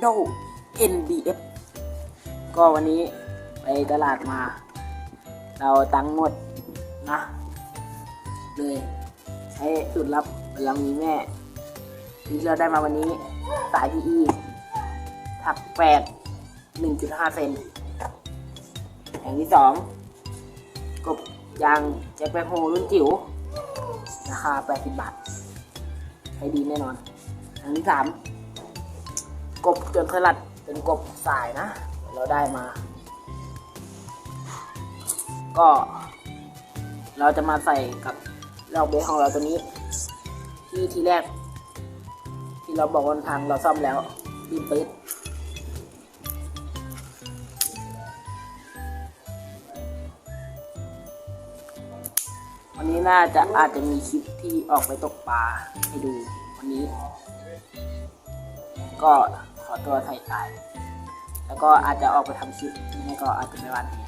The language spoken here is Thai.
โด NBF ก็วันนี้ไปตลาดมา เราตังหมดนะ เลย ใช้สูตรลับเรามีแม่ที่เราได้มาวันนี้ สาย PE ถักแปด1.5เซนอย่างที่สองกบยางแจ็คแบ็คโฮรุ่นจิ๋วราคา 80 บาท ใช้ดีแน่นอนอย่งที่สาม กบจนสลัดเป็นกบสายนะ เราได้มา ก็ เราจะมาใส่กับเราเบสของเราตัวนี้ ที่ทีแรก ที่เราบอกวันพังเราซ่อมแล้วรีบปิดวันนี้น่าจะอาจจะมีคลิปที่ออกไปตกปลาให้ดูวันนี้ ก็ ขอตัวถ่ายถ่าย แล้วก็อาจจะออกไปทำคลิปนี่ก็อาจจะไม่วันนี้